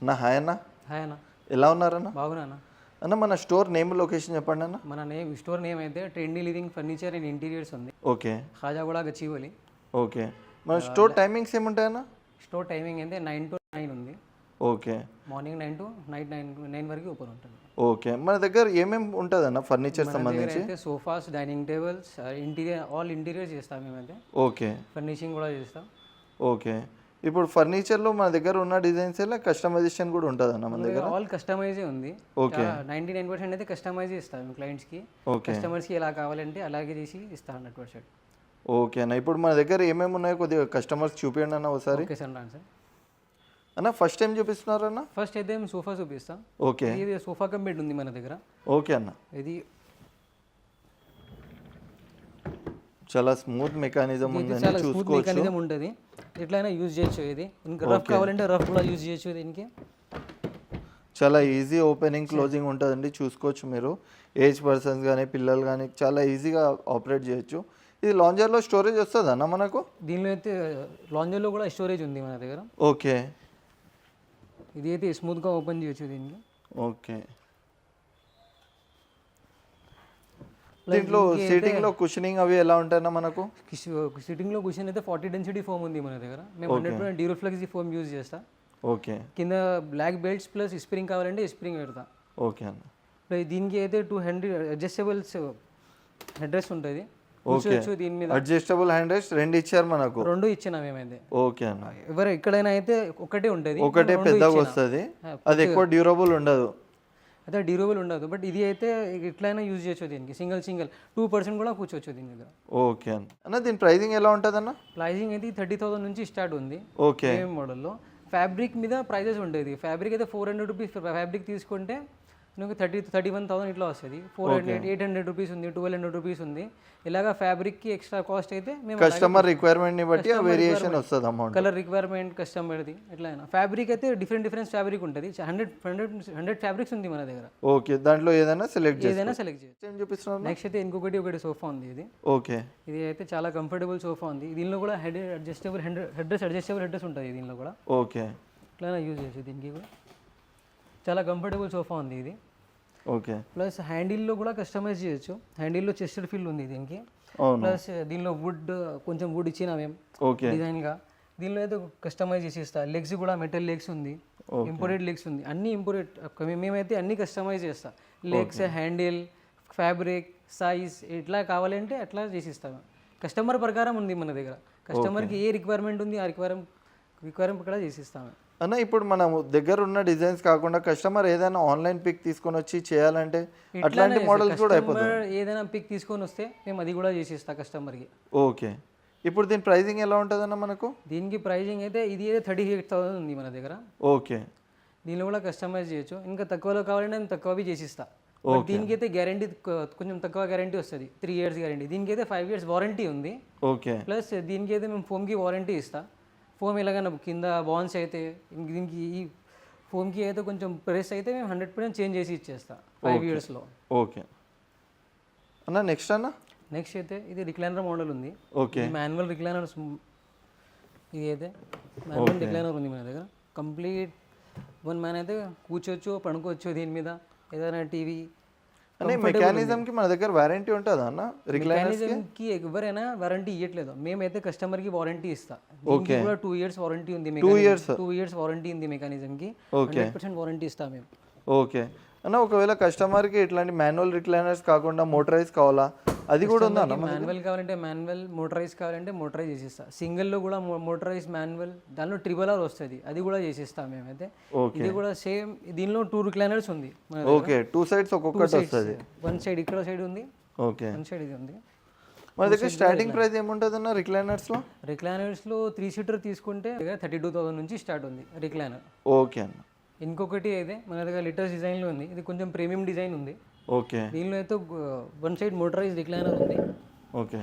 అన్న హాయ్ అన్న. హాయ్ అన్న. ఎలా ఉన్నారన్న? బాగున్నా అన్న. అన్న మన స్టోర్ నేమ్ లొకేషన్ చెప్పండి అన్న. మన నేమ్ స్టోర్ నేమ్ అయితే trendy living furniture and interiors ఉంది. ఓకే. ఖాజాగూడ గచ్చిబౌలి ఓకే. మన స్టోర్ టైమింగ్స్ ఏముంటాయన్న స్టోర్ టైమింగ్ అయితే నైన్ టు నైన్ ఉంది. Okay. Morning nine to night nine nine వరకు ఓపెన్ ఉంటుంది. ఓకే. మన దగ్గర ఏమేమి ఉంటుంది అన్న ఫర్నిచర్ సంబంధించి? Sofas dining tables interior all interior చేస్తాం మేమైతే. ఓకే. ఫర్నిషింగ్ కూడా చేస్తాం. ఓకే. ఇప్పుడు ఫర్నిచర్లో మన దగ్గర ఉన్న డిజైన్స్ ఎలా కస్టమైజేషన్ కూడా ఉంటుంది అన్న మన దగ్గర? ఆల్ కస్టమైజే ఉంది. ఓకే. నైంటీ నైన్ పర్సెంట్ అయితే కస్టమైజ్ ఇస్తాం క్లయింట్స్కి కస్టమర్స్కి ఎలా కావాలంటే అలాగే చేసి ఇస్తాం హండ్రెడ్ పర్సెంట్ ఓకే అన్న. ఇప్పుడు మన దగ్గర ఏమేమి ఉన్నాయో కొద్దిగా కస్టమర్స్ చూపించండి అన్న ఒకసారి. ఓకే సార్ రాను సార్. అన్న ఫస్ట్ టైం చూపిస్తున్నారన్న ఫస్ట్ అయితే సోఫా చూపిస్తాం. ఓకే. ఇది సోఫా కమ్ బెడ్ ఉంది మన దగ్గర. ఓకే అన్న. ఇది చాలా స్మూత్ మెకానిజం ఉందని స్మూత్ చూసుకోవచ్చు. మెకానిజం ఉంటుంది. ఎట్లయినా యూజ్ చేయొచ్చు ఇది. ఇంకా రఫ్ కావాలంటే రఫ్ కూడా యూజ్ చేయొచ్చు దీనికి. చాలా ఈజీ ఓపెనింగ్ క్లోజింగ్ ఉంటుందండి చూసుకోవచ్చు మీరు. ఏజ్ పర్సన్స్ కానీ పిల్లలు కానీ చాలా ఈజీగా ఆపరేట్ చేయొచ్చు. ఇది లాంజర్లో స్టోరేజ్ వస్తుంది అన్న మనకు? దీనిలో అయితే లాంజర్లో కూడా స్టోరేజ్ ఉంది మన దగ్గర. ఓకే. ఇది అయితే స్మూత్గా ఓపెన్ చేయొచ్చు దీనికి. ఓకే. దీంట్లో సీటింగ్లో కుషనింగ్ అవి ఎలా ఉంటాయన్న మనకు? సిట్టింగ్లో కూర్చొని అయితే ఫార్టీ డెన్సిటీ ఫోమ్ ఉంది మన దగ్గర. మేము hundred percent Duroflex foam use చేస్తా. ఓకే కింద బ్లాక్ బెల్ట్స్ ప్లస్ స్ప్రింగ్ కావాలంటే స్ప్రింగ్ పెడతా. ఓకే అన్న. దీనికి అయితే టూ హండ్రెడ్ అడ్జస్టబుల్స్ అడ్రస్ ఉంటుంది. కూర్చోవచ్చు దీని మీద. అడ్జస్టబుల్ హ్యాండ్ రెస్ట్ రెండు ఇచ్చారు మనకు. రెండు ఇచ్చినాం మేమైతే. ఓకే అన్న. ఎవరు ఎక్కడైనా అయితే ఒకటే ఉంటుంది. ఒకటే పెద్దగా వస్తుంది. అది ఎక్కువ డ్యూరబుల్ ఉండదు. అయితే డ్యూరబుల్ ఉండదు. బట్ ఇది అయితే ఎట్లయినా యూజ్ చేయొచ్చు దీనికి. సింగిల్ సింగిల్ టూ పర్సెంట్ కూడా కూర్చోవచ్చు దీని దగ్గర. ఓకే అన్న. దీని ప్రైజింగ్ ఎలా ఉంటుంది అన్న ప్రైజింగ్ అయితే థర్టీ థౌసండ్ నుంచి స్టార్ట్ ఉంది. ఓకే మోడల్లో ఫ్యాబ్రిక్ మీద ప్రైజెస్ ఉండేది. ఫ్యాబ్రిక్ అయితే ఫోర్ హండ్రెడ్ రూపీస్ ఫ్యాబ్రిక్ తీసుకుంటే నీకు థర్టీ థర్టీ వన్ థౌసండ్ ఇట్లా వస్తుంది. Four hundred eight hundred rupees ఉంది ట్వెల్వ్ హండ్రెడ్ రూపీస్ ఉంది. ఇలాగా ఫ్యాబ్రిక్కి ఎక్స్ట్రా కాస్ట్ అయితే మేము కస్టమర్ రిక్వైర్మెంట్ని బట్టి ఆ వేరియేషన్ వస్తుంది అమౌంట్ కలర్ రిక్వైర్మెంట్ కస్టమర్ది ఎట్లయినా. ఫ్యాబ్రిక్ అయితే డిఫరెంట్ డిఫరెంట్ ఫ్యాబ్రిక్ ఉంటుంది. హండ్రెడ్ హండ్రెడ్ హండ్రెడ్ ఫ్యాబ్రిక్స్ ఉంది మన దగ్గర. ఓకే దాంట్లో ఏదైనా సెలెక్ట్ చేసి ఏదైనా సెలెక్ట్ చేయొచ్చు ఏం చూపిస్తున్నారు నెక్స్ట్ అయితే ఇంకొకటి ఒకటి సోఫా ఉంది ఇది. ఓకే ఇది అయితే చాలా కంఫర్టబుల్ సోఫా ఉంది. దీనిలో కూడా head adjustable head headrest adjustable headrest ఉంటుంది దీనిలో కూడా. ఓకే ఇట్లా యూజ్ చేయొచ్చు దీనికి కూడా. చాలా కంఫర్టబుల్ సోఫా ఉంది ఇది. ఓకే. ప్లస్ హ్యాండిల్లో కూడా కస్టమైజ్ చేయొచ్చు. హ్యాండిల్లో చెస్టెడ్ ఫీల్ ఉంది దీనికి. ప్లస్ దీనిలో వుడ్ కొంచెం వుడ్ ఇచ్చిన మేము ఓకే. డిజైన్గా దీనిలో అయితే కస్టమైజ్ చేసి ఇస్తా లెగ్స్ కూడా మెటల్ లెగ్స్ ఉంది. ఇంపోర్టెడ్ లెగ్స్ ఉంది. అన్ని ఇంపోర్టెడ్ మేమైతే అన్ని కస్టమైజ్ చేస్తా. లెగ్స్ హ్యాండిల్ ఫ్యాబ్రిక్ సైజ్ ఎట్లా కావాలంటే అట్లా చేసి ఇస్తాము కస్టమర్ ప్రకారం ఉంది మన దగ్గర. కస్టమర్కి ఏ రిక్వైర్మెంట్ ఉంది ఆ రిక్వైర్మెంట్ రిక్వైర్మెంట్ కూడా చేసి ఇస్తాము అన్న ఇప్పుడు మనం దగ్గర ఉన్న డిజైన్స్ కాకుండా కస్టమర్ ఏదైనా ఆన్లైన్ పిక్ తీసుకొని వచ్చి చేయాలంటే అట్లాంటి మోడల్స్ కూడా కస్టమర్ ఏదైనా పిక్ తీసుకొని వస్తే మేము అది కూడా చేసి ఇస్తాం కస్టమర్కి. ఓకే. ఇప్పుడు దీని ప్రైజింగ్ ఎలా ఉంటుందన్న మనకు? దీనికి ప్రైజింగ్ అయితే ఇది అయితే థర్టీ ఎయిట్ థౌసండ్ ఉంది మన దగ్గర. ఓకే. దీనిలో కూడా కస్టమైజ్ చేయొచ్చు. ఇంకా తక్కువలో కావాలంటే నేను తక్కువవి చేసిస్తా. దీనికి అయితే గ్యారంటీ కొంచెం తక్కువ గ్యారంటీ వస్తుంది. Three years guarantee. దీనికి అయితే ఫైవ్ ఇయర్స్ వారంటీ ఉంది. ఓకే. ప్లస్ దీనికి అయితే మేము ఫోమ్కి వారంటీ ఇస్తా. ఫోమ్ ఎలాగైనా కింద బాన్స్ అయితే దీనికి ఈ ఫోమ్కి అయితే కొంచెం ప్రెస్ అయితే మేము హండ్రెడ్ పర్సెంట్ చేంజ్ చేసి ఇచ్చేస్తా ఫైవ్ ఇయర్స్లో. ఓకే. అన్న నెక్స్ట్ అన్న? నెక్స్ట్ అయితే ఇది రిక్లైనర్ మోడల్ ఉంది. ఓకే. మాన్యువల్ రిక్లైనర్ ఇది అయితే మాన్యువల్ రిక్లైనర్ ఉంది మన దగ్గర. కంప్లీట్ వన్ మ్యాన్ అయితే కూర్చోవచ్చు పడుకోవచ్చు దీని మీద. ఏదైనా టీవీ అనే మెకానిజంకి మన దగ్గర వారంటీ ఉంటుందా అన్న? రిక్లైనర్ మెకానిజంకి ఎవరైనా వారంటీ ఇవ్వట్లేదు మేమైతే కస్టమర్కి వారంటీ ఇస్తా. దీనికి కూడా టూ ఇయర్స్ వారంటీ ఉంది two years two years warranty ఉంది మెకానిజంకి హండ్రెడ్ పర్సెంట్ వారంటీ ఇస్తాం మేము. ఓకే అన్న ఒకవేళ కస్టమర్కి ఇట్లాంటి మాన్యువల్ రిక్లైనర్స్ కాకుండా మోటరైజ్ కావాలా? అది కూడా ఉందా? మాన్యువల్ కావాలంటే మాన్యువల్ మోటరైజ్ కావాలంటే మోటరైజ్ చేసిస్తా. సింగిల్లో కూడా మోటరైజ్ మాన్యువల్ దానిలో ట్రిబుల్ ఆర్ వస్తుంది. అది కూడా చేసిస్తాం మేమైతే. ఇది కూడా సేమ్ దీనిలో టూ రిక్లైనర్స్ ఉంది ఓకే. టూ సైడ్స్ ఒక్కొక్కటి వస్తుంది. వన్ సైడ్ ఇక్కడ సైడ్ ఉంది. ఓకే. వన్ సైడ్ ఇది ఉంది. మన దగ్గర స్టార్టింగ్ ప్రైస్ ఏముంటుంది అన్న రిక్లైనర్స్లో రిక్లైనర్స్లో త్రీ సీటర్ తీసుకుంటే థర్టీ టూ థౌసండ్ నుంచి స్టార్ట్ ఉంది రిక్లైనర్ ఓకే అన్న. ఇంకొకటి అయితే మన దగ్గర లిటర్స్ డిజైన్లో ఉంది. ఇది కొంచెం ప్రీమియం డిజైన్ ఉంది. ఓకే. దీనిలో అయితే వన్ సైడ్ మోటరైజ్ రిక్లైనర్ ఉంది. Okay.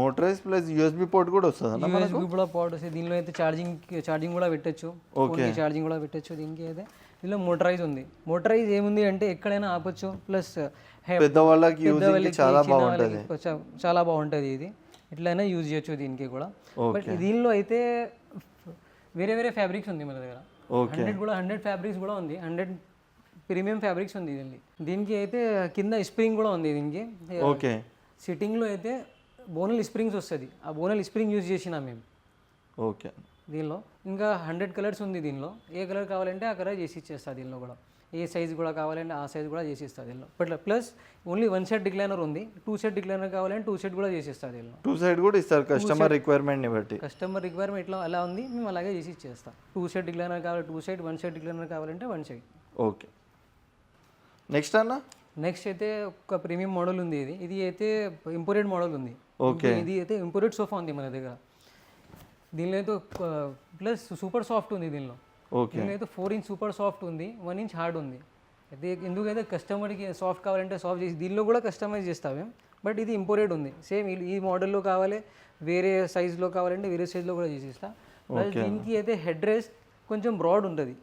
Motorize plus USB port కూడా వస్తుంది యూఎస్బి కూడా పాట్ వస్తుంది. దీనిలో అయితే ఛార్జింగ్ ఛార్జింగ్ కూడా పెట్టొచ్చు. ఫోన్కి ఛార్జింగ్ కూడా పెట్టొచ్చు దీనికి అయితే. దీనిలో మోటరైజ్ ఉంది. మోటరైజ్ ఏముంది అంటే ఎక్కడైనా ఆపొచ్చు. ప్లస్ పెద్దవాళ్ళకి చాలా బాగుంటుంది. చాలా బాగుంటుంది ఇది. ఎట్లయినా యూజ్ చేయొచ్చు దీనికి కూడా. బట్ దీనిలో అయితే వేరే వేరే ఫ్యాబ్రిక్స్ ఉంది మన దగ్గర. ఓకే. హండ్రెడ్ కూడా హండ్రెడ్ ఫ్యాబ్రిక్స్ కూడా ఉంది. హండ్రెడ్ ప్రీమియం ఫ్యాబ్రిక్స్ ఉంది దీనికి దీనికి అయితే కింద స్ప్రింగ్ కూడా ఉంది దీనికి. ఓకే. సిట్టింగ్లో అయితే బోనల్ స్ప్రింగ్స్ వస్తుంది. ఆ బోనల్ స్ప్రింగ్ యూజ్ చేసినాం మేము. ఓకే. దీనిలో ఇంకా హండ్రెడ్ కలర్స్ ఉంది దీనిలో. ఏ కలర్ కావాలంటే ఆ కలర్ చేసి ఇచ్చేస్తా దీనిలో కూడా. ఏ సైజ్ కూడా కావాలంటే ఆ సైజ్ కూడా చేసి ఇస్తా దీనిలో. But plus only one set recliner ఉంది. టూ సెట్ డిక్లైనర్ కావాలంటే టూ సెట్ కూడా చేసి ఇస్తా దీనిలో. టూ సైడ్ కూడా ఇస్తారు కస్టమర్ రిక్వైర్మెంట్ని బట్టి. కస్టమర్ రిక్వైర్మెంట్ ఇట్లా అలా ఉంది. మేము అలాగే చేసి ఇచ్చేస్తాం. టూ సెట్ డిక్లైనర్ కావాలి two set one set recliner కావాలంటే వన్ సెట్ ఓకే. నెక్స్ట్ అన్న? నెక్స్ట్ అయితే ఒక ప్రీమియం మోడల్ ఉంది ఇది. ఇది అయితే ఇంపోర్టెడ్ మోడల్ ఉంది. ఓకే. ఇది అయితే ఇంపోర్టెడ్ సోఫా ఉంది మన దగ్గర. దీనిలో అయితే ప్లస్ సూపర్ సాఫ్ట్ ఉంది దీనిలో. ఓకే. దీనిలో అయితే ఫోర్ ఇంచ్ సూపర్ సాఫ్ట్ ఉంది వన్ ఇంచ్ హార్డ్ ఉంది. అయితే ఎందుకైతే కస్టమర్కి సాఫ్ట్ కావాలంటే సాఫ్ట్ చేసి దీనిలో కూడా కస్టమైజ్ చేస్తాము బట్ ఇది ఇంపోర్టెడ్ ఉంది. సేమ్ ఈ మోడల్లో కావాలి వేరే సైజులో కావాలంటే వేరే సైజులో కూడా చేసి ఇస్తా ప్లస్ దీనికి అయితే హెడ్ రెస్ట్ కొంచెం బ్రాడ్ ఉంటుంది.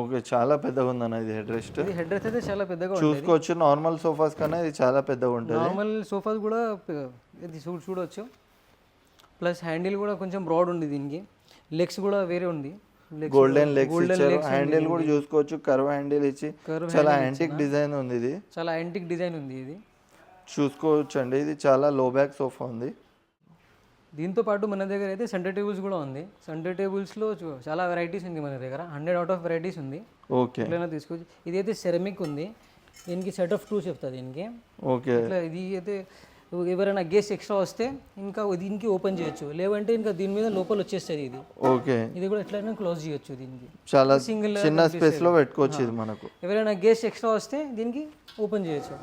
ఓకే చాలా పెద్దగా ఉందన్న ఇది హెడ్ రెస్ట్. ఇది హెడ్ రెస్ట్ అయితే చాలా పెద్దగా చూసుకోవచ్చు నార్మల్ సోఫాస్ కన్నా ఇది చాలా పెద్దగా ఉంటుంది. నార్మల్ సోఫాస్ కూడా ఇది చూ చూడవచ్చు ప్లస్ హ్యాండిల్ కూడా కొంచెం బ్రాడ్ ఉంది దీనికి. లెగ్స్ కూడా వేరే ఉంది. గోల్డెన్ లెగ్స్ ఉంది హ్యాండిల్ కూడా చూసుకోవచ్చు. కర్వ్ హ్యాండిల్ ఇచ్చి చాలా యాంటిక్ డిజైన్ ఉంది ఇది. చాలా యాంటిక్ డిజైన్ ఉంది ఇది. చూసుకోవచ్చు అండి ఇది చాలా లో బ్యాక్ సోఫా ఉంది. దీంతో పాటు మన దగ్గర అయితే సెంటర్ టేబుల్స్ కూడా ఉంది. సెంటర్ టేబుల్స్లో చాలా వెరైటీస్ ఉంది మన దగ్గర. హండ్రెడ్ అవుట్ ఆఫ్ వెరైటీస్ ఉంది. ఓకే ఎట్లయినా తీసుకోవచ్చు. ఇది అయితే సెరమిక్ ఉంది. దీనికి సెట్ ఆఫ్ టూ చెప్తా దీనికి. ఓకే ఇట్లా ఇది అయితే ఎవరైనా గేస్ ఎక్స్ట్రా వస్తే ఇంకా దీనికి ఓపెన్ చేయొచ్చు. లేవంటే ఇంకా దీని మీద లోపల వచ్చేస్తుంది ఇది. ఓకే ఇది కూడా ఎట్లయినా క్లోజ్ చేయొచ్చు దీనికి. చాలా Single చిన్న స్పేస్లో పెట్టుకోవచ్చు ఇది మనకు. ఎవరైనా గేస్ ఎక్స్ట్రా వస్తే దీనికి ఓపెన్ చేయొచ్చు.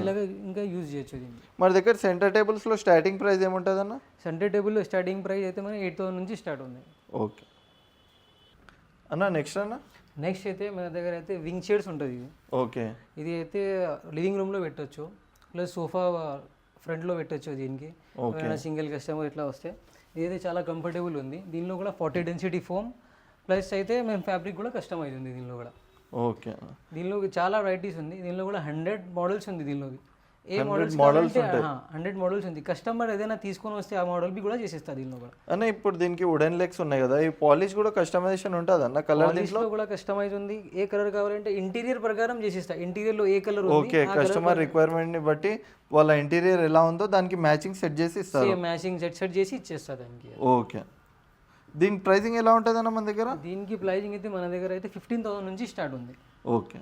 ఇలాగ ఇంకా యూజ్ చేయొచ్చు దీనికి మన దగ్గర సెంటర్ టేబుల్స్లో స్టార్టింగ్ ప్రైస్ ఏముంటుంది అన్న సెంటర్ టేబుల్లో స్టార్టింగ్ ప్రైస్ అయితే మన ఎయిట్ థౌసండ్ నుంచి స్టార్ట్ ఉంది. ఓకే. అన్న నెక్స్ట్ అన్న? నెక్స్ట్ అయితే మన దగ్గర అయితే వింగ్ చైర్స్ ఉంటుంది ఇది. ఓకే. ఇది అయితే లివింగ్ రూమ్లో పెట్టొచ్చు. ప్లస్ సోఫా ఫ్రంట్లో పెట్టొచ్చు దీనికి. సింగిల్ కస్టమర్ ఇట్లా వస్తే. ఇదైతే చాలా కంఫర్టబుల్ ఉంది. దీనిలో కూడా ఫార్టీ డెన్సిటీ ఫోమ్. ప్లస్ అయితే మేము ఫ్యాబ్రిక్ కూడా కస్టమైజ్ ఉంది దీనిలో కూడా. ఓకే. దీనిలో చాలా వెరైటీస్ ఉంది. దీనిలో కూడా హండ్రెడ్ మోడల్స్ ఉంది దీనిలో ఏ మోడల్స్ models హండ్రెడ్ మోడల్స్ ఉంది. కస్టమర్ ఏదైనా తీసుకొని వస్తే ఆ మోడల్ బి కూడా చేసేస్తా దీనిలో కూడా. అన్న ఇప్పుడు దీనికి వుడెన్ లెగ్స్ ఉన్నాయి కదా ఈ పాలిష్ కూడా కస్టమైజేషన్ ఉంటుంది అన్న? కలర్ పాలిష్లో కూడా కస్టమైజ్ ఉంది. ఏ కలర్ కావాలంటే ఇంటీరియర్ ప్రకారం చేసిస్తా. ఇంటీరియర్లో ఏ కలర్ ఓకే కస్టమర్ రిక్వైర్మెంట్ని బట్టి వాళ్ళ ఇంటీరియర్ ఎలా ఉందో దానికి మ్యాచింగ్ సెట్ చేసి ఇస్తారు. మ్యాచింగ్ సెట్ సెట్ చేసి ఇచ్చేస్తా దానికి. ఓకే. దీని ప్రైసింగ్ ఎలా ఉంటుంది అన్న మన దగ్గర? దీనికి ప్రైజింగ్ అయితే మన దగ్గర అయితే ఫిఫ్టీన్ థౌసండ్ నుంచి స్టార్ట్ ఉంది. ఓకే.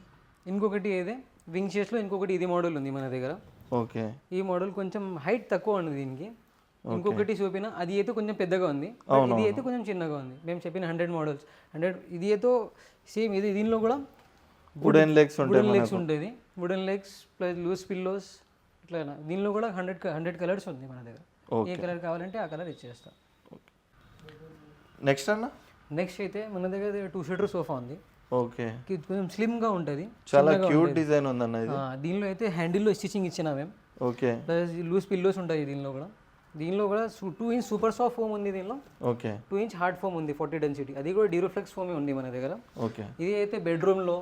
ఇంకొకటి ఏదే? వింగ్ షేస్లో ఇంకొకటి ఇది మోడల్ ఉంది మన దగ్గర. ఓకే. ఈ మోడల్ కొంచెం హైట్ తక్కువ ఉంది దీనికి. ఇంకొకటి చూపిన అది అయితే కొంచెం పెద్దగా ఉంది. ఇది అయితే కొంచెం చిన్నగా ఉంది. మేము చెప్పిన హండ్రెడ్ మోడల్స్ హండ్రెడ్ ఇది అయితే సేమ్ ఇది దీనిలో కూడా వుడెన్ లెగ్స్ వుడెన్ లెగ్స్ ఉంటుంది wooden legs plus loose pillows ఇట్లా దీనిలో కూడా హండ్రెడ్ హండ్రెడ్ కలర్స్ ఉంది మన దగ్గర. ఏ కలర్ కావాలంటే ఆ కలర్ ఇచ్చేస్తా. నెక్స్ట్ అన్న? నెక్స్ట్ అయితే మన దగ్గర టూ సీటర్ సోఫా ఉంది. ఓకే కొంచెం స్లిమ్గా ఉంటుంది. చాలా క్యూట్ డిజైన్ ఉందన్న ఇది. దీనిలో అయితే హ్యాండిల్లో స్టిచింగ్ ఇచ్చినా మేము ఓకే ప్లస్ లూజ్ పిల్లోస్ ఉంటాయి దీనిలో కూడా. దీనిలో కూడా two inch super soft foam ఉంది దీనిలో. Okay two inch hard foam ఉంది ఫార్టీ డెన్సిటీ అది కూడా డీరోఫ్లెక్స్ ఫోమే ఉంది మన దగ్గర. ఓకే ఇది అయితే బెడ్రూమ్లో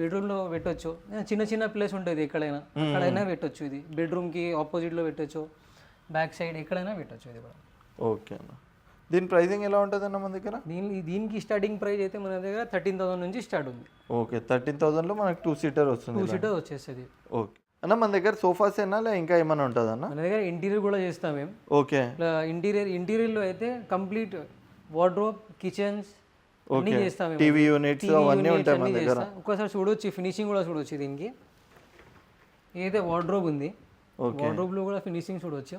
బెడ్రూమ్లో పెట్టొచ్చు. చిన్న చిన్న ప్లేస్ ఉంటుంది ఎక్కడైనా. ఎక్కడైనా పెట్టొచ్చు ఇది. బెడ్రూమ్కి ఆపోజిట్లో పెట్టొచ్చు. బ్యాక్ సైడ్ ఎక్కడైనా పెట్టొచ్చు ఇది కూడా. ఓకే అన్న. దీని ప్రైసింగ్ ఎలా ఉంటుంది అన్న మన దగ్గర? దీని దీనికి స్టార్టింగ్ ప్రైస్ అయితే మన దగ్గర థర్టీన్ థౌసండ్ నుంచి స్టార్ట్ ఉంది. ఓకే థర్టీన్ థౌసండ్లో మనకు టూ సీటర్ వస్తుంది టూ సీటర్ వచ్చేస్తుంది. ఓకే. అన్న మన దగ్గర సోఫాస్ ఏనా లే ఇంకా ఏమైనా ఉంటుంది అన్న? మన దగ్గర ఇంటీరియర్ కూడా చేస్తాం మేము. ఓకే. ఇంటీరియర్ ఇంటీరియర్లో అయితే కంప్లీట్ వార్డ్రోబ్ కిచెన్స్ అన్నీ చేస్తాం మేము. టీవీ యూనిట్స్ అవన్నీ ఉంటాయి మన దగ్గర. ఒక్కసారి చూడొచ్చు ఫినిషింగ్ కూడా చూడొచ్చు దీనికి. ఏదైతే వార్డ్రోబ్ ఉంది వార్డ్రోబ్లో కూడా ఫినిషింగ్ చూడొచ్చు.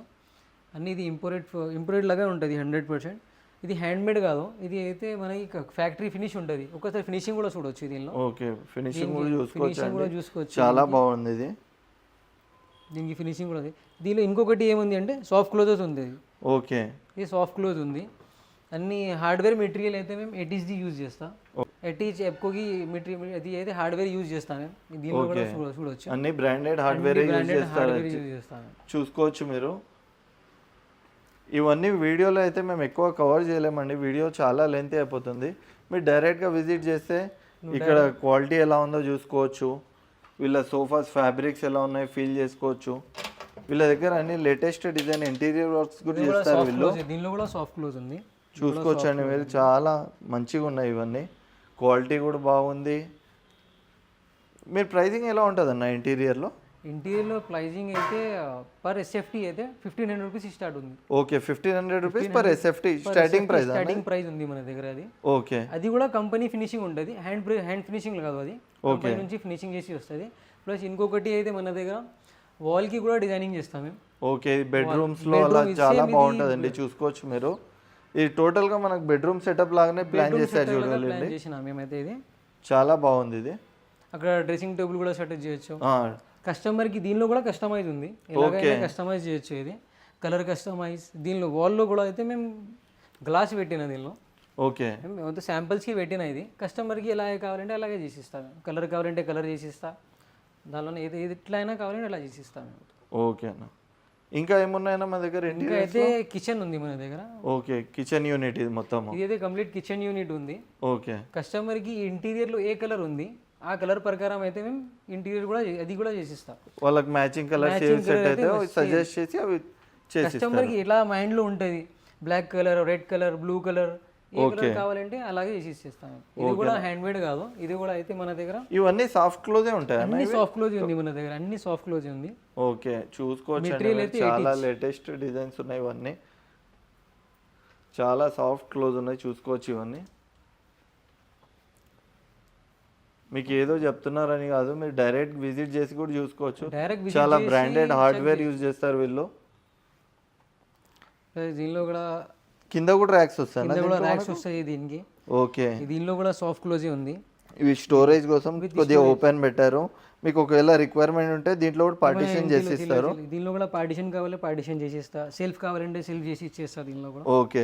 అన్ని ఇది ఇంపోర్టెడ్ ఇంపోర్టెడ్ లాగా ఉంటుంది హండ్రెడ్ పర్సెంట్ ఇది హ్యాండ్ మేడ్ కాదు. ఇది అయితే మనకి ఫ్యాక్టరీ ఫినిష్ ఉంటుంది. ఒకసారి ఫినిషింగ్ కూడా చూడొచ్చు దీనిలో. ఓకే ఫినిషింగ్ కూడా చూసుకోవచ్చు ఫినిషింగ్ కూడా చూసుకోవచ్చు. చాలా బాగుంది ఇది. దీనికి ఫినిషింగ్ కూడా ఉంది. దీనిలో ఇంకొకటి ఏముంది అంటే సాఫ్ట్ క్లోజెస్ ఉంది. ఓకే. ఇది సాఫ్ట్ క్లోజ్ ఉంది. అన్ని హార్డ్వేర్ మెటీరియల్ అయితే మేము ఎటీచ్ది యూజ్ చేస్తాం. ఎటీచ్ ఎప్కోకి మెటీరియల్ అది అయితే హార్డ్వేర్ యూజ్ చేస్తాం మేము. దీనిలో కూడా చూడ- చూడొచ్చు. అన్ని బ్రాండెడ్ హార్డ్వేర్ యూజ్ చేస్తాం చూసుకోవచ్చు మీరు. ఇవన్నీ వీడియోలో అయితే మేము ఎక్కువ కవర్ చేయలేమండి. వీడియో చాలా లెంత్ అయిపోతుంది. మీరు డైరెక్ట్గా విజిట్ చేస్తే ఇక్కడ క్వాలిటీ ఎలా ఉందో చూసుకోవచ్చు. వీళ్ళ సోఫాస్ ఫ్యాబ్రిక్స్ ఎలా ఉన్నాయో ఫీల్ చేసుకోవచ్చు. వీళ్ళ దగ్గర అన్ని లేటెస్ట్ డిజైన్ ఇంటీరియర్ వర్క్స్ కూడా చేస్తారు వీళ్ళు. దీనిలో కూడా సాఫ్ట్ క్లోజ్ ఉంది. చూసుకోవచ్చండి మీరు. చాలా మంచిగా ఉన్నాయి ఇవన్నీ. క్వాలిటీ కూడా బాగుంది. మీరు ప్రైజింగ్ ఎలా ఉంటుంది అన్న ఇంటీరియర్లో ఇంటీరియర్లో ప్రైజింగ్ అయితే పర్ ఎస్ఎఫ్టీ అయితే ఫిఫ్టీన్ హండ్రెడ్ రూపీస్ స్టార్ట్ ఉంది. Okay fifteen hundred rupees per SFT starting price starting price ఉంది మన దగ్గర అది. ఓకే. అది కూడా కంపెనీ ఫినిషింగ్ ఉంటుంది. హ్యాండ్ హ్యాండ్ ఫినిషింగ్ కాదు అది. కంపెనీ నుంచి ఫినిషింగ్ చేసి వస్తుంది. ప్లస్ ఇంకొకటి అయితే మన దగ్గర వాల్కి కూడా డిజైనింగ్ చేస్తాం మేము. ఓకే బెడ్రూమ్స్లో అలా చాలా బాగుంటుందండి చూసుకోవచ్చు మీరు. ఇది టోటల్గా మనకు బెడ్రూమ్ సెటప్ లాగానే ప్లాన్ చేశారు ప్లాన్ చేసినాం మేమైతే ఇది. చాలా బాగుంది ఇది. అక్కడ డ్రెస్సింగ్ టేబుల్ కూడా సెట్ చేయొచ్చు. కస్టమర్కి దీనిలో కూడా కస్టమైజ్ ఉంది. ఎలాగైనా కస్టమైజ్ చేయొచ్చు ఇది. కలర్ కస్టమైజ్ దీనిలో వాల్లో కూడా అయితే మేము గ్లాస్ పెట్టిన దీనిలో. ఓకే. మేము శాంపిల్స్కి పెట్టిన ఇది. కస్టమర్కి ఎలా కావాలంటే అలాగే చేసిస్తాం. కలర్ కావాలంటే కలర్ చేసిస్తా. దానిలో ఏది ఏది ఎట్లా అయినా కావాలంటే అలా చేసిస్తాం మేము. ఓకే అన్న. ఇంకా ఏమున్నాయన్నా మా దగ్గర ఇంకా అయితే కిచెన్ ఉంది మన దగ్గర. ఓకే. కిచెన్ యూనిట్ ఇది మొత్తం ఇది అయితే కంప్లీట్ కిచెన్ యూనిట్ ఉంది. ఓకే. కస్టమర్కి ఇంటీరియర్లో ఏ కలర్ ఉంది? ఆ కలర్ ప్రకారం అయితే మేము ఇంటీరియర్ కూడా అది కూడా చేసిస్తాం. వాళ్ళకి మ్యాచింగ్ కలర్ సెట్ అయితే సజెస్ట్ చేసి అవి కస్టమర్కి ఎలా మైండ్లో ఉంటుంది? Black colour red colour blue colour ఏ కలర్ కావాలంటే అలాగే చేసి ఇచ్చేస్తాం ఇది కూడా హ్యాండ్ మేడ్ కాదు. ఇది కూడా అయితే మన దగ్గర ఇవన్నీ సాఫ్ట్ క్లోజే ఉంటాయి అన్ని? సాఫ్ట్ క్లోజ్ ఉంది మన దగ్గర. అన్ని సాఫ్ట్ క్లోజ్ ఉంది. ఓకే చూసుకోవచ్చు. చాలా లేటెస్ట్ డిజైన్స్ ఉన్నాయి ఇవన్నీ. చాలా సాఫ్ట్ క్లోజ్ ఉన్నాయి. చూసుకోవచ్చు ఇవన్నీ. మీకు ఏదో చెప్తున్నారని కాదు మీరు డైరెక్ట్ విజిట్ చేసి కూడా చూసుకోవచ్చు. డైరెక్ట్ చాలా బ్రాండెడ్ హార్డ్వేర్ యూజ్ చేస్తారు వీళ్ళు. దీనిలో కూడా కింద కూడా ర్యాక్స్ వస్తాయి? కింద కూడా ర్యాక్స్ వస్తాయి దీనికి. ఓకే. దీనిలో కూడా సాఫ్ట్ క్లోజే ఉంది. ఇవి స్టోరేజ్ కోసం కొద్దిగా ఓపెన్ పెట్టారు. మీకు ఒకవేళ రిక్వైర్మెంట్ ఉంటే దీంట్లో కూడా పార్టీషన్ చేసి ఇస్తారు. దీనిలో కూడా పార్టిషన్ కావాలి పార్టిషన్ చేసిస్తా సెల్ఫ్ కావాలంటే సెల్ఫ్ చేసి ఇచ్చేస్తా దీనిలో కూడా. ఓకే.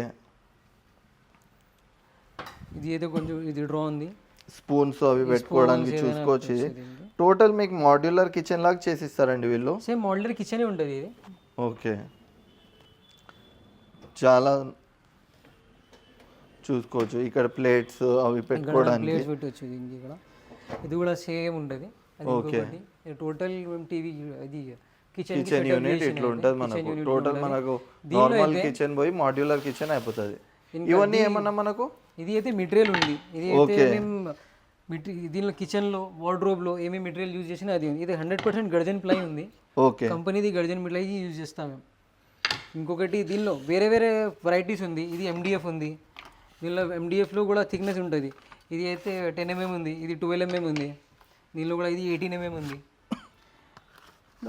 ఇది అయితే కొంచెం ఇది డ్రా ఉంది. స్పూన్స్ అవి పెట్టుకోవడానికి చూసుకోవచ్చు ఇది. టోటల్ మీకు మాడ్యులర్ కిచెన్ లాగా చేసిస్తారండి వీళ్ళు? సేమ్ మోడలర్ కిచెనే ఉంటుంది ఇది. ఓకే. చాలా చూసుకోవచ్చు. ఇక్కడ ప్లేట్స్ అవి పెట్టుకోవడానికి. ప్లేస్ పెట్టవచ్చు దీనికి కూడా ఇది కూడా సేమ్ ఉంటుంది. ఇంకొకటి. టోటల్ టీవీ ఇది కిచెన్ కిచెన్ యూనిట్ ఇట్లా ఉంటుంది మనకు. టోటల్ మనకు నార్మల్ కిచెన్ పోయి మాడ్యులర్ కిచెన్ అయిపోతుంది. ఇవన్నీ ఏమన్నా మనకు? ఇది అయితే మెటీరియల్ ఉంది. ఇది అయితే మేము మెటీరియల్ దీనిలో కిచెన్లో వార్డ్రోబ్లో ఏమేమి మెటీరియల్ యూజ్ చేసినా అది ఉంది. ఇది హండ్రెడ్ పర్సెంట్ గర్జన్ ప్లై ఉంది. ఓకే. కంపెనీది గర్జన్ ప్లై యూజ్ చేస్తాం మేము. ఇంకొకటి దీనిలో వేరే వేరే వెరైటీస్ ఉంది. ఇది ఎండిఎఫ్ ఉంది. దీనిలో ఎండిఎఫ్లో కూడా థిక్నెస్ ఉంటుంది. ఇది అయితే టెన్ ఎంఎం ఉంది. ఇది ట్వెల్వ్ ఎంఎం ఉంది. దీనిలో కూడా ఇది ఎయిటీన్ ఎంఎం ఉంది.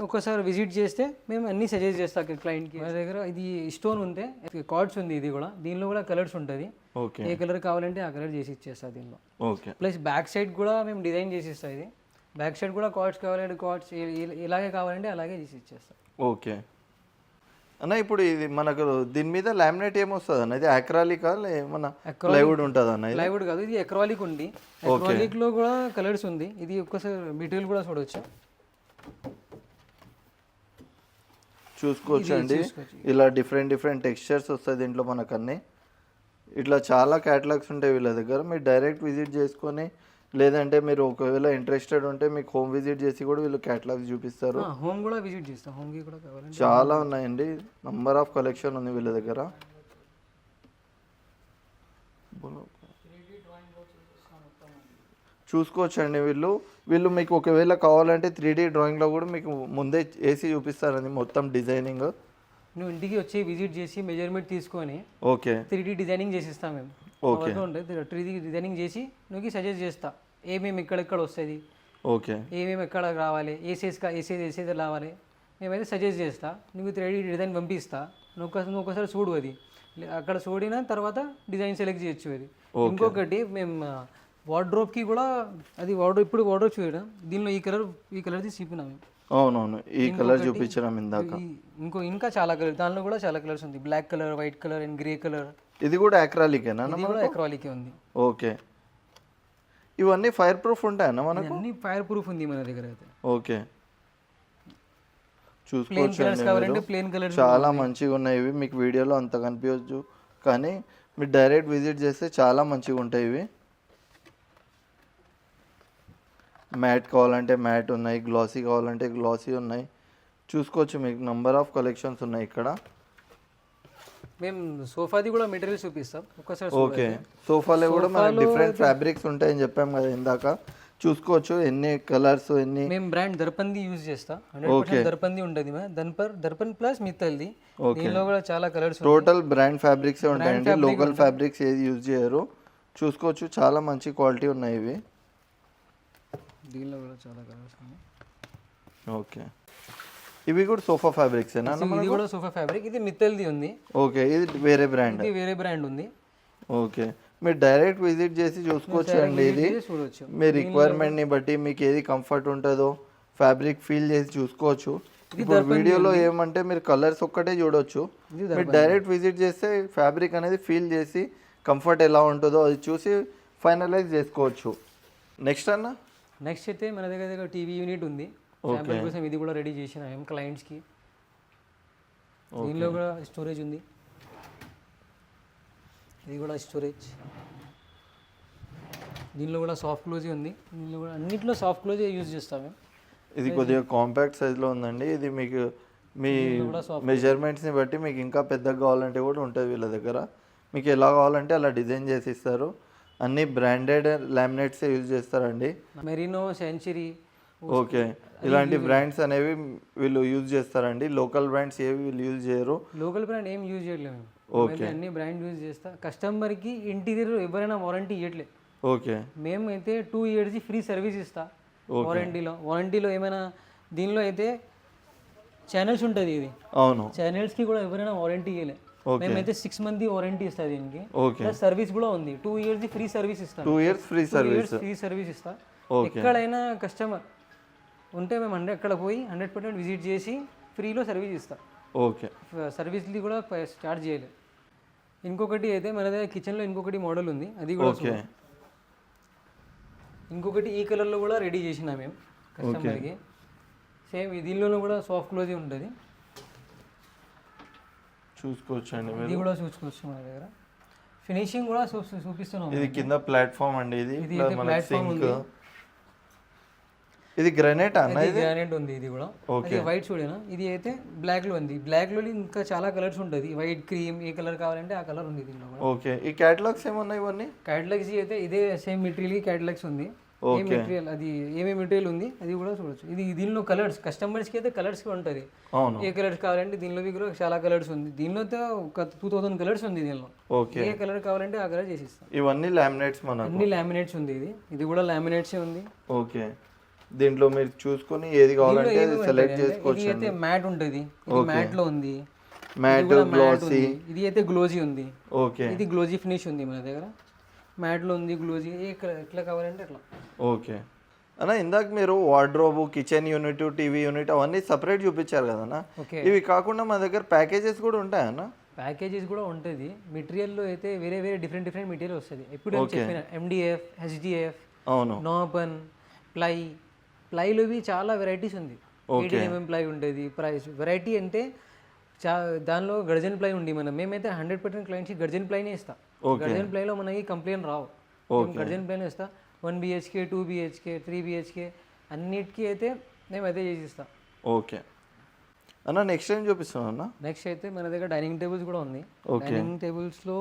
ఒకసారి విజిట్ చేస్తే మేము అన్నీ సజెస్ట్ చేస్తాం క్లయింట్కి మా దగ్గర ఇది స్టోన్ ఉంటే కార్డ్స్ ఉంది ఇది కూడా. దీనిలో కూడా కలర్స్ ఉంటుంది. ఓకే. ఏ కలర్ కావాలంటే ఆ కలర్ చేసి ఇచ్చేస్తా దీనిలో. ఓకే. ప్లస్ బ్యాక్ సైడ్ కూడా మేము డిజైన్ చేసి ఇస్తాం ఇది. బ్యాక్ సైడ్ కూడా కార్డ్స్ కావాలంటే కార్డ్స్ ఇలాగే కావాలంటే అలాగే చేసి ఇచ్చేస్తాం. ఓకే. అన్న ఇప్పుడు ఇది మనకు దీని మీద లామినేట్ ఏమొస్తుంది అన్న? ఇది అక్రాలికా ఏమన్నా ప్లైవుడ్ ఉంటుంది అన్న ప్లైవుడ్ కాదు ఇది ఎక్రాలిక్ ఉంది. ఎక్రాలిక్లో కూడా కలర్స్ ఉంది. ఇది ఒక్కసారి మెటీరియల్ కూడా చూడవచ్చు చూసుకోవచ్చు. అండి ఇలా డిఫరెంట్ డిఫరెంట్ టెక్స్చర్స్ వస్తాయి దీంట్లో మనకు అన్ని ఇట్లా చాలా క్యాటలాగ్స్ ఉంటాయి వీళ్ళ దగ్గర. మీరు డైరెక్ట్ విజిట్ చేసుకొని లేదంటే మీరు ఒకవేళ ఇంట్రెస్టెడ్ ఉంటే మీకు హోమ్ విజిట్ చేసి కూడా వీళ్ళు క్యాటలాగ్స్ చూపిస్తారు. హోమ్ కూడా విజిట్ చేస్తాం. హోమ్ కూడా చాలా ఉన్నాయండి. నంబర్ ఆఫ్ కలెక్షన్ ఉంది వీళ్ళ దగ్గర. చూసుకోవచ్చండి వీళ్ళు. వీళ్ళు మీకు ఒకవేళ కావాలంటే త్రీ డీ డ్రాయింగ్లో కూడా మీకు ముందే వేసి చూపిస్తారండి మొత్తం డిజైనింగ్. నువ్వు ఇంటికి వచ్చి విజిట్ చేసి మెజర్మెంట్ తీసుకొని ఓకే. త్రీ డీ డిజైనింగ్ చేసి ఇస్తాం మేము. ఉంటుంది త్రీ డీ డిజైనింగ్ చేసి నువ్వు సజెస్ట్ చేస్తా. ఏమేమి ఎక్కడెక్కడ వస్తుంది ఓకే. ఏమేమి ఎక్కడ రావాలి? ఏ సైజ్ ఏ సైజ్ ఏ సైజ్ రావాలి? మేమైతే సజెస్ట్ చేస్తా. నీకు త్రీ డీ డిజైన్ పంపిస్తా. నువ్వు ఒకసారి నువ్వు ఒకసారి చూడు అది. అక్కడ చూడిన తర్వాత డిజైన్ సెలెక్ట్ చేయొచ్చు అది. ఇంకొకటి మేము వార్డ్రోబ్కి కూడా అది వార్డ్రోబ్ ఇప్పుడు వార్డ్రోబ్ చూడడం దీనిలో ఈ కలర్ ఈ కలర్ది చూపినాం. మేము అవునవును ఈ కలర్ చూపించడం ఇందాక. ఇంకో ఇంకా చాలా కలర్ దానిలో కూడా చాలా కలర్స్ ఉంది. Black colour white colour and grey colour. ఇది కూడా అక్రాలికేనా కూడా ఎక్రాలికే ఉంది. ఓకే. ఇవన్నీ ఫైర్ ప్రూఫ్ ఉంటాయన్న మనకు? అన్ని ఫైర్ ప్రూఫ్ ఉంది మన దగ్గర అయితే. ఓకే. చూసుకోవచ్చు చాలా మంచిగా ఉన్నాయి ఇవి. మీకు వీడియోలో అంత కనిపించచ్చు. కానీ మీరు డైరెక్ట్ విజిట్ చేస్తే చాలా మంచిగా ఉంటాయి ఇవి. మ్యాట్ కావాలంటే మ్యాట్ ఉన్నాయి గ్లాసీ కావాలంటే గ్లాసీ ఉన్నాయి. చూసుకోవచ్చు మీకు నంబర్ ఆఫ్ కలెక్షన్స్ ఉన్నాయి ఇక్కడ. మేము సోఫాది కూడా మెటీరియల్ చూపిస్తాం. ఒక్కసారి ఓకే. సోఫాలో కూడా మనకి డిఫరెంట్ ఫ్యాబ్రిక్స్ ఉంటాయని చెప్పాం కదా ఇందాక. చూసుకోవచ్చు ఎన్ని కలర్స్ ఎన్ని మేము బ్రాండ్ దర్పంది యూజ్ చేస్తా. పర్సెంట్ దర్పంది ఉంటుంది దర్పన్ దర్పన్ ప్లస్ మిత్తల్ది. దీనిలో కూడా చాలా కలర్స్ టోటల్ బ్రాండ్ ఫ్యాబ్రిక్స్ ఉంటాయండి. లోకల్ ఫ్యాబ్రిక్స్ ఏది యూజ్ చేయరు. చూసుకోవచ్చు చాలా మంచి క్వాలిటీ ఉన్నాయి ఇవి. దీనిలో కూడా చాలా కలర్స్ ఉన్నాయి. ఓకే. ఇవి కూడా సోఫా ఫ్యాబ్రిక్స్ ఇది కూడా సోఫా ఫ్యాబ్రిక్ ఇది మిత్తల్ది ఉంది. ఓకే ఇది వేరే బ్రాండ్ ఇది వేరే బ్రాండ్ ఉంది. ఓకే. మీరు డైరెక్ట్ విజిట్ చేసి చూసుకోవచ్చు అండి ఇది. మీ రిక్వైర్మెంట్ని బట్టి మీకు ఏది కంఫర్ట్ ఉంటుందో ఫ్యాబ్రిక్ ఫీల్ చేసి చూసుకోవచ్చు. ఇప్పుడు వీడియోలో ఏమంటే మీరు కలర్స్ ఒక్కటే చూడొచ్చు. మీరు డైరెక్ట్ విజిట్ చేస్తే ఫ్యాబ్రిక్ అనేది ఫీల్ చేసి కంఫర్ట్ ఎలా ఉంటుందో అది చూసి ఫైనలైజ్ చేసుకోవచ్చు. నెక్స్ట్ అన్న? నెక్స్ట్ అయితే మన దగ్గర దగ్గర టీవీ యూనిట్ ఉంది. శాంపుల్ కోసం ఇది కూడా రెడీ చేసిన ఏం క్లయింట్స్కి దీనిలో కూడా స్టోరేజ్ ఉంది. ఇది కూడా స్టోరేజ్ దీనిలో కూడా సాఫ్ట్ క్లోజే ఉంది. దీనిలో కూడా అన్నింటిలో సాఫ్ట్ క్లోజే యూజ్ చేస్తాం మేము. ఇది కొద్దిగా కాంపాక్ట్ సైజ్లో ఉందండి. ఇది మీకు మీ మెజర్మెంట్స్ని బట్టి మీకు ఇంకా పెద్దగా కావాలంటే కూడా ఉంటుంది వీళ్ళ దగ్గర. మీకు ఎలా కావాలంటే అలా డిజైన్ చేసి ఇస్తారు. అన్ని బ్రాండెడ్ లామినేట్స్ యూజ్ చేస్తారండి? Merino Century okay. ఇలాంటి బ్రాండ్స్ అనేవి వీళ్ళు యూజ్ చేస్తారండి. లోకల్ బ్రాండ్స్ ఏవి వీళ్ళు యూజ్ చేయరు. లోకల్ బ్రాండ్ ఏం యూజ్ చేయట్లేదు మేము. మేమైతే అన్ని బ్రాండ్ యూజ్ చేస్తా. కస్టమర్కి ఇంటీరియర్ ఎవరైనా వారంటీ ఇవ్వట్లేదు ఓకే. మేము అయితే టూ ఇయర్స్ ఫ్రీ సర్వీస్ ఇస్తా. వారంటీలో వారంటీలో ఏమైనా దీనిలో అయితే ఛానల్స్ ఉంటుంది ఇది. అవును. ఛానల్స్కి కూడా ఎవరైనా వారంటీ ఇవ్వలే మేమైతే సిక్స్ మంత్ వారంటీ ఇస్తా దీనికి. సర్వీస్ కూడా ఉంది. టూ ఇయర్స్ ఫ్రీ సర్వీస్ ఇస్తాను two years free service free service ఇస్తా. ఎక్కడైనా కస్టమర్ ఉంటే మేము హండ్రెడ్ అక్కడ పోయి హండ్రెడ్ పర్సెంట్ విజిట్ చేసి ఫ్రీలో సర్వీస్ ఇస్తా. ఓకే. సర్వీస్ది కూడా స్టార్ట్ చేయలేదు ఇంకొకటి అయితే మన దగ్గర కిచెన్లో ఇంకొకటి మోడల్ ఉంది. అది కూడా ఓకే. ఇంకొకటి ఈ కలర్లో కూడా రెడీ చేసిన మేము కస్టమర్కి సేమ్ దీనిలోనూ కూడా సాఫ్ట్ క్లోజ్ ఉంటుంది. చూసుకోవచ్చు అండి ఇది కూడా చూసుకోవచ్చు మన దగ్గర. ఫినిషింగ్ కూడా చూపిస్తున్నాం ఇది కింద ప్లాట్ఫామ్ అండి ఇది. ఇది సింక్ గ్రనైట్ అన్న ఇది గ్రానైట్ ఉంది ఇది కూడా. అది వైట్ చూడేనా? ఇది అయితే బ్లాక్లో ఉంది. బ్లాక్లో ఇంకా చాలా కలర్స్ ఉంటుంది. వైట్ క్రీమ్ ఏ కలర్ కావాలంటే ఆ కలర్ ఉంది దీనిలో కూడా. ఓకే ఈ క్యాటలాగ్స్ ఏమున్నాయి ఇవన్నీ? క్యాటలాగ్స్ అయితే ఇదే సేమ్ మెటీరియల్ క్యాటలాగ్స్ ఉంది. ఏ మెటీరియల్ అది ఏమేమి మెటీరియల్ ఉంది? అది కూడా చూడొచ్చు. ఇది దీనిలో కలర్స్ కస్టమర్స్కి అయితే కలర్స్ ఉంటుంది ఏ కలర్స్ కావాలంటే దీనిలో కూడా చాలా కలర్స్ ఉంది. దీనిలో ఒక టూ థౌసండ్ కలర్స్ ఉంది దీనిలో. ఓకే. ఏ కలర్ కావాలంటే ఆ కలర్ చేసి ఇస్తాం ఇవన్నీ లామినేట్స్ మనకు. అన్ని లామినేట్స్ ఉంది ఇది. ఇది కూడా లామినేట్సే ఉంది. ఓకే. దీంట్లో మీరు చూసుకొని ఏది కావాలంటే సెలెక్ట్ ఇది చేసుకోవచ్చు అయితే మ్యాట్ ఉంటుంది. ఇది మ్యాట్లో ఉంది. మ్యాట్ ఇది గ్లాసీ ఇది అయితే గ్లోజీ ఉంది. ఓకే. ఇది గ్లోజీ ఫినిష్ ఉంది మన దగ్గర. మ్యాట్లో ఉంది గ్లోజీ ఏ ఎట్లా కావాలంటే అట్లా. ఓకే. అన్న ఇందాక మీరు wardrobe kitchen unit TV unit అవన్నీ సపరేట్ చూపించారు కదన్న? ఓకే. ఇవి కాకుండా మన దగ్గర ప్యాకేజెస్ కూడా ఉంటాయన్న ప్యాకేజెస్ కూడా ఉంటుంది. మెటీరియల్లో అయితే వేరే వేరే డిఫరెంట్ డిఫరెంట్ మెటీరియల్ వస్తుంది. ఎప్పుడు చెప్పిన ఎండిఎఫ్ హెచ్డిఎఫ్ అవును. నోపన్ ప్లై ప్లైలోవి చాలా వెరైటీస్ ఉంది. ఎయిటీన్ ఎంఎం ప్లై ఉంటుంది. ప్రైస్ వెరైటీ అంటే చా దానిలో గర్జన్ ప్లై ఉంది మనం. మేమైతే హండ్రెడ్ పర్సెంట్ క్లయింట్స్కి గర్జన్ ప్లైనే ఇస్తాం. గర్జన్ ప్లైలో మనకి కంప్లైంట్ రావు. గర్జన్ ప్లైన్ ఇస్తా. One BHK two BHK three BHK అన్నిటికీ అయితే మేము అదే చేసి ఇస్తాం ఓకే. అన్న నెక్స్ట్ టైం చూపిస్తున్నాను అన్న? నెక్స్ట్ అయితే మన దగ్గర డైనింగ్ టేబుల్స్ కూడా ఉంది. Dining టేబుల్స్లో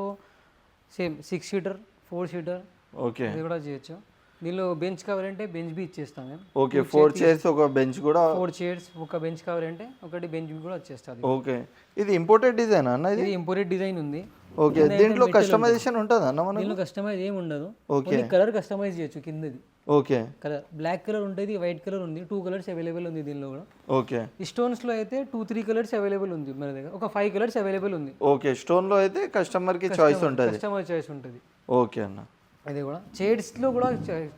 same six seater four seater okay. ఇది కూడా చేయొచ్చు. దీనిలో బెంచ్ కావాలంటే బెంచ్ బి ఇచ్చేస్తాం మేము. ఓకే ఫోర్ చైర్స్ ఒక బెంచ్ కూడా ఫోర్ చైర్స్ ఒక బెంచ్ కావాలంటే ఒకటి బెంచ్ కూడా వచ్చేస్తుంది. ఓకే. ఇది ఇంపోర్టెడ్ డిజైన్ అన్న ఇది? ఇంపోర్టెడ్ డిజైన్ ఉంది. ఓకే దీంట్లో కస్టమైజేషన్ ఉంటుంది. అన్న మనం దీనిలో కస్టమైజ్ ఏమి ఉండదు. ఓకే. కలర్ కస్టమైజ్ చేయొచ్చు కిందది. ఓకే. కలర్ బ్లాక్ కలర్ ఉంటుంది వైట్ కలర్ ఉంది టూ కలర్స్ అవైలబుల్ ఉంది దీనిలో కూడా. ఓకే. ఈ స్టోన్స్లో అయితే టూ త్రీ కలర్స్ అవైలబుల్ ఉంది మన దగ్గర. ఒక ఫైవ్ కలర్స్ అవైలబుల్ ఉంది. ఓకే స్టోన్లో అయితే కస్టమర్కి చాయిస్ ఉంటుంది. కస్టమైజ్ చాయిస్ ఉంటుంది. ఓకే అన్న. ఇది కూడా. షేడ్స్లో కూడా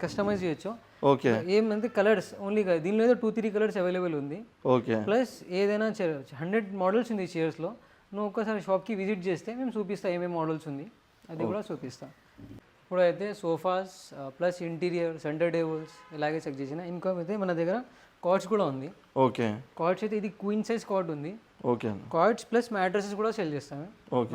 కస్టమైజ్ చేయొచ్చు. ఓకే. ఏమంటే కలర్స్ ఓన్లీ దీనిలో అయితే టూ త్రీ కలర్స్ అవైలబుల్ ఉంది. ఓకే. ప్లస్ ఏదైనా హండ్రెడ్ మోడల్స్ ఉంది చైర్స్లో నువ్వు ఒక్కసారి షాప్కి విజిట్ చేస్తే మేము చూపిస్తా ఏమేమి మోడల్స్ ఉంది. అది కూడా చూపిస్తా. ఇప్పుడు అయితే sofas plus interior centre tables ఇలాగే చెక్ చేసిన. ఇంకా అయితే మన దగ్గర కార్డ్స్ కూడా ఉంది. ఓకే. కార్డ్స్ అయితే ఇది క్వీన్ సైజ్ కార్డ్ ఉంది. ఓకే కార్డ్స్ ప్లస్ మ్యాట్రసెస్ కూడా సెల్ చేస్తాము.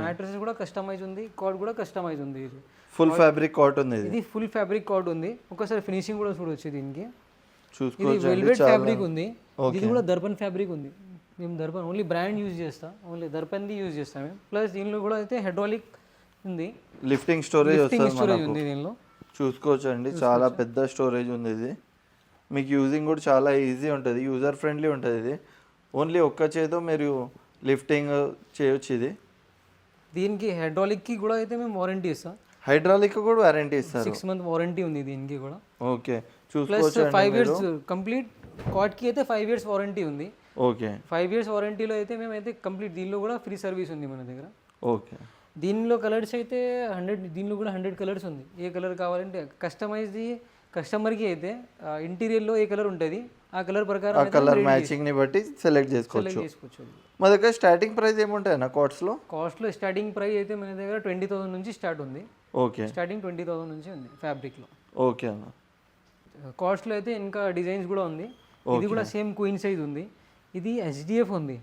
మ్యాట్రసెస్ కూడా కస్టమైజ్ ఉంది. కార్డ్ కూడా కస్టమైజ్ ఉంది ఇది. ఫుల్ ఫ్యాబ్రిక్ కాట్ ఉంది ఇది. ఫుల్ ఫ్యాబ్రిక్ కార్డ్ ఉంది. ఒకసారి ఫినిషింగ్ కూడా చూడొచ్చు దీనికి. ఇది వెల్వెట్ ఫ్యాబ్రిక్ ఉంది. ఇది కూడా దర్పన్ ఫ్యాబ్రిక్ ఉంది. మేము దర్పన్ ఓన్లీ బ్రాండ్ యూజ్ చేస్తాం ఓన్లీ దర్పన్ది యూజ్ చేస్తాం మేము. ప్లస్ దీనిలో కూడా అయితే హైడ్రాలిక్ ఉంది. లిఫ్టింగ్ స్టోరేజ్ లిఫ్టింగ్ స్టోరేజ్ ఉంది దీనిలో. చూసుకోవచ్చు. అండి చాలా పెద్ద స్టోరేజ్ ఉంది ఇది. మీకు యూజింగ్ కూడా చాలా ఈజీ ఉంటుంది యూజర్ ఫ్రెండ్లీ ఉంటుంది ఇది. ఓన్లీ ఒక్క చేతో మీరు లిఫ్టింగ్ చేయొచ్చు ఇది. దీనికి హైడ్రాలిక్కి కూడా అయితే మేము వారంటీ ఇస్తాం. హైడ్రాలిక్ కూడా వారంటీ ఇస్తారు. సిక్స్ మంత్ వారంటీ ఉంది దీనికి కూడా. ఓకే చూసుకోవచ్చు ఫైవ్ ఇయర్స్ కంప్లీట్ కాట్కి అయితే ఫైవ్ ఇయర్స్ వారంటీ ఉంది. ఓకే. ఫైవ్ ఇయర్స్ వారంటీలో అయితే మేమైతే కంప్లీట్ దీనిలో కూడా ఫ్రీ సర్వీస్ ఉంది మన దగ్గర. ఓకే. దీనిలో కలర్స్ అయితే హండ్రెడ్ దీనిలో కూడా హండ్రెడ్ కలర్స్ ఉంది. ఏ కలర్ కావాలంటే కస్టమైజ్ది కస్టమర్కి అయితే ఇంటీరియర్లో ఏ కలర్ ఉంటుంది ఆ కలర్ ప్రకారం ఆ కలర్ మ్యాచింగ్ని బట్టి సెలెక్ట్ చేసుకోవచ్చు. చేసుకోవచ్చు. మా దగ్గర స్టార్టింగ్ ప్రైస్ ఏముంటాయి అన్న కాట్స్లో కాస్ట్లో స్టార్టింగ్ ప్రైస్ అయితే మన దగ్గర ట్వంటీ థౌసండ్ నుంచి స్టార్ట్ ఉంది. ఓకే. స్టార్టింగ్ ట్వంటీ థౌసండ్ నుంచి ఉంది ఫ్యాబ్రిక్లో ఓకే అన్న. కాస్ట్లో అయితే ఇంకా డిజైన్స్ కూడా ఉంది. ఇది కూడా సేమ్ క్వీన్ సైజ్ ఉంది. ఇది హెచ్డిఎఫ్ ఉంది.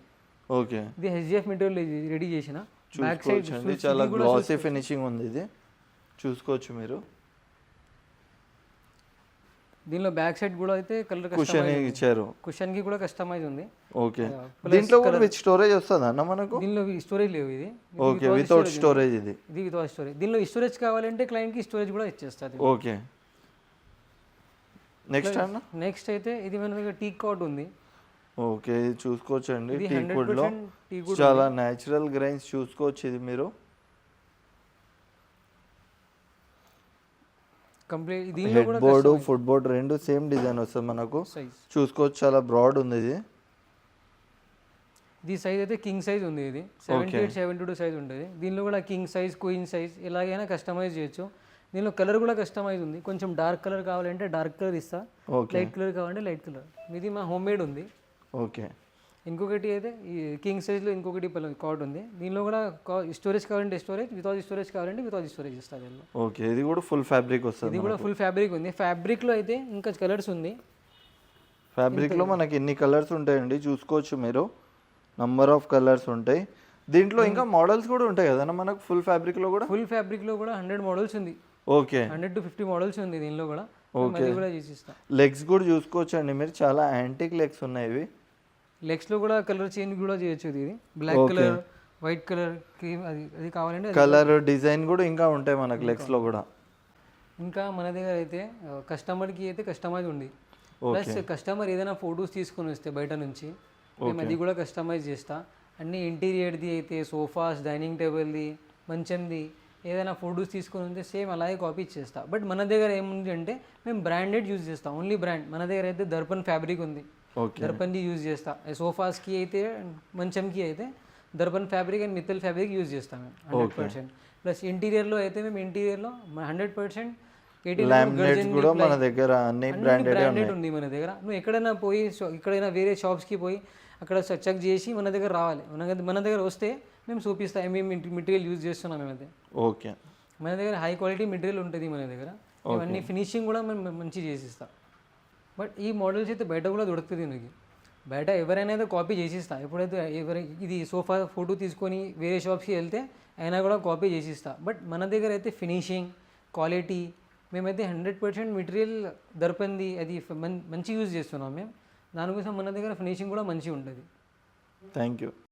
ఓకే. ఇది హెచ్డిఎఫ్ మెటీరియల్ రెడీ చేసిన. బ్యాక్ సైడ్ చాలా గ్లాసీ ఫినిషింగ్ ఉంది ఇది. చూసుకోవచ్చు మీరు. దీనిలో బ్యాక్ సైడ్ కూడా అయితే కలర్ కుషన్ ఇచ్చారు. కుషన్కి కూడా కస్టమైజ్ ఉంది. ఓకే. దీంట్లో కూడా విత్ స్టోరేజ్ వస్తుంది అన్న మనకు? దీనిలో స్టోరేజ్ లేవు ఇది. ఓకే వితౌట్ స్టోరేజ్ ఇది. ఇది వితౌట్ స్టోరేజ్ దీనిలో స్టోరేజ్ కావాలంటే క్లయింట్కి స్టోరేజ్ కూడా ఇచ్చేస్తుంది ఓకే. నెక్స్ట్ అన్న? నెక్స్ట్ అయితే ఇది మన దగ్గర టీ కాట్ ఉంది. ఓకే ఇది చూసుకోవచ్చు అండి టీ హండ్రెడ్ వుడ్లో పర్సెంట్ టీ గుడ్ చాలా న్యాచురల్ గ్రైన్స్ చూసుకోవచ్చు ఇది మీరు. Complete head board foot board రెండు సేమ్ డిజైన్ వస్తుంది మనకు. చూసుకోవచ్చు చాలా బ్రాడ్ ఉంది ఇది. ఇది సైజ్ అయితే కింగ్ సైజ్ ఉంది ఇది. Seventy eight seventy two size ఉంటుంది. దీనిలో కూడా కింగ్ సైజ్ క్వీన్ సైజ్ ఎలాగైనా కస్టమైజ్ చేయొచ్చు. దీనిలో కలర్ కూడా కస్టమైజ్ ఉంది. కొంచెం డార్క్ కలర్ కావాలంటే డార్క్ కలర్ ఇస్తా. లైట్ కలర్ కావాలంటే లైట్ కలర్ ఇది మా హోమ్ మేడ్ ఉంది. ఓకే. ఇంకొకటి అయితే ఈ కింగ్ సైజ్లో ఇంకొకటి కార్డ్ ఉంది. దీనిలో కూడా స్టోరేజ్ కావాలంటే స్టోరేజ్ వితౌట్ స్టోరేజ్ కావాలంటే వితౌట్ స్టోరేజ్ దీనిలో. ఓకే ఇది కూడా ఫుల్ ఫ్యాబ్రిక్ ఇది వస్తుంది కూడా ఫుల్ ఫ్యాబ్రిక్ ఉంది. ఫ్యాబ్రిక్లో అయితే ఇంకా కలర్స్ ఉంది. ఫ్యాబ్రిక్లో మనకి ఎన్ని కలర్స్ ఉంటాయండి? చూసుకోవచ్చు మీరు. నంబర్ ఆఫ్ కలర్స్ ఉంటాయి. దీంట్లో ఇంకా మోడల్స్ కూడా ఉంటాయి కదన్నా మనకు ఫుల్ ఫ్యాబ్రిక్లో కూడా? ఫుల్ ఫ్యాబ్రిక్లో కూడా హండ్రెడ్ మోడల్స్ ఉంది. Okay. Hundred to fifty models ఉంది దీనిలో కూడా. ఇస్తాం. లెగ్స్ కూడా చూసుకోవచ్చు అండి మీరు. చాలా యాంటిక్ లెగ్స్ ఉన్నాయి ఇవి. లెగ్స్లో కూడా కలర్ చేంజ్ కూడా చేయొచ్చు ఇది. Black colour white colour cream అది అది కావాలంటే కలర్ డిజైన్ కూడా ఇంకా ఉంటాయి మనకు లెగ్స్లో కూడా. ఇంకా మన దగ్గర అయితే కస్టమర్కి అయితే కస్టమైజ్ ఉంది. ప్లస్ కస్టమర్ ఏదైనా ఫొటోస్ తీసుకొని వస్తే బయట నుంచి మేము అది కూడా కస్టమైజ్ చేస్తా. అన్ని ఇంటీరియర్ది అయితే సోఫాస్ డైనింగ్ టేబుల్ది మంచంది ఏదైనా ఫొటోస్ తీసుకొని వస్తే సేమ్ అలాగే కాపీ చేస్తా. బట్ మన దగ్గర ఏముంది అంటే మేము బ్రాండెడ్ యూజ్ చేస్తాం. ఓన్లీ బ్రాండ్ మన దగ్గర అయితే దర్పన్ ఫ్యాబ్రిక్ ఉంది. దర్పన్ది యూజ్ చేస్తా. సోఫాస్కి అయితే మంచంకి అయితే Darpan fabric and Mittal fabric use చేస్తాం మేము. హండ్రెడ్ పర్సెంట్ ప్లస్ ఇంటీరియర్లో అయితే మేము ఇంటీరియర్లో హండ్రెడ్ పర్సెంట్ లామినేట్స్ కూడా మన దగ్గర అన్ని బ్రాండెడ్ బ్రాండెడ్ ఉంది మన దగ్గర. నువ్వు ఎక్కడైనా పోయి షో- ఎక్కడైనా వేరే షాప్స్కి పోయి అక్కడ చెక్ చేసి మన దగ్గర రావాలి. మన దగ్గర- మన దగ్గర వస్తే మేము చూపిస్తాం ఏమేమి మెటీరియల్ యూజ్ చేస్తున్నాం మేమైతే ఓకే మన దగ్గర హై క్వాలిటీ మెటీరియల్ ఉంటుంది మన దగ్గర. ఇవన్నీ ఫినిషింగ్ కూడా మేము మంచి చేసిస్తాం. బట్ ఈ మోడల్స్ అయితే బయట కూడా దొరుకుతుంది నీకు బయట ఎవరైనా అయితే కాపీ చేసిస్తా. ఎప్పుడైతే ఎవరి ఇది సోఫా ఫోటో తీసుకొని వేరే షాప్స్కి వెళ్తే అయినా కూడా కాపీ చేసిస్తా. బట్ మన దగ్గర అయితే ఫినిషింగ్ క్వాలిటీ మేమైతే హండ్రెడ్ పర్సెంట్ మెటీరియల్ దొరకంది అది మం- మంచి యూజ్ చేస్తున్నాం మేము. దానికోసం మన దగ్గర ఫినిషింగ్ కూడా మంచిగా ఉంటుంది. Thank you